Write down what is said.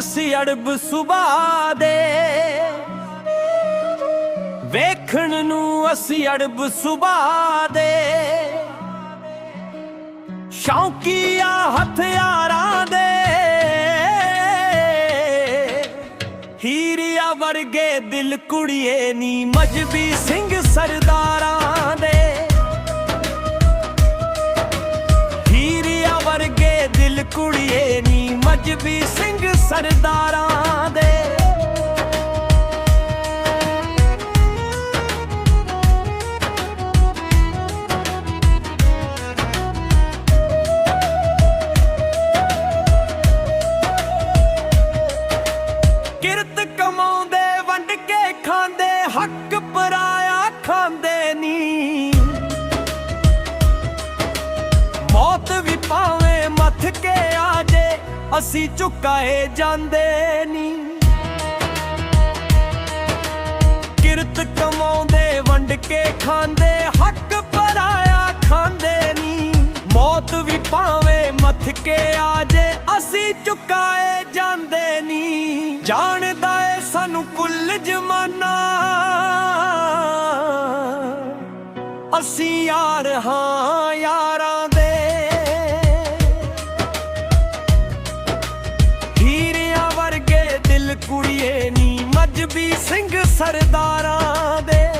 ਵੇਖਣ ਅਸੀਂ ਅੜਬ ਸੁਭਾ ਦੇ। ਵੇਖਣ ਨੂੰ ਅਸੀਂ ਅੜਬ ਸੁਭਾ ਦੇ। ਸ਼ੌਕੀਆ ਹਥਿਆਰਾਂ ਦੇ। ਹੀਰਿਆ ਵਰਗੇ ਦਿਲ ਕੁੜੀਏ ਨੀ। ਮਜਬੀ ਸਿੰਘ ਸਰਦਾਰਾਂ ਕੁੜੀਏ ਮਜਬੀ ਸਿੰਘ ਸਰਦਾਰਾਂ ਦੇ। ਕਿਰਤ ਕਮਾਉਂਦੇ, ਵੰਡ ਕੇ ਖਾਂਦੇ, ਹੱਕ ਪਰਾਇਆ ਖਾਂਦੇ ਨੀ। ਮੌਤ ਵੀ ਪਾਵੇਂ ਮੱਥ ਕੇ ਅਸੀਂ ਝੁਕਾਏ ਜਾਂਦੇ ਨੀ। ਕਿਰਤ ਕਮਾਉਂਦੇ, ਵੰਡ ਕੇ ਖਾਂਦੇ, ਹੱਕ ਪਰਾਇਆ ਖਾਂਦੇ ਨੀ। ਮੌਤ ਵੀ ਭਾਵੇਂ ਮੱਥ ਕੇ ਆ ਜੇ, ਅਸੀਂ ਝੁਕਾਏ ਜਾਂਦੇ ਨੀ। ਜਾਣਦਾ ਏ ਸਾਨੂੰ ਕੁੱਲ ਜਮਾਨਾ। ਅਸੀਂ ਯਾਰ ਹਾਂ। ਕੁਝ ਵੀ ਸਿੰਘ ਸਰਦਾਰਾਂ ਦੇ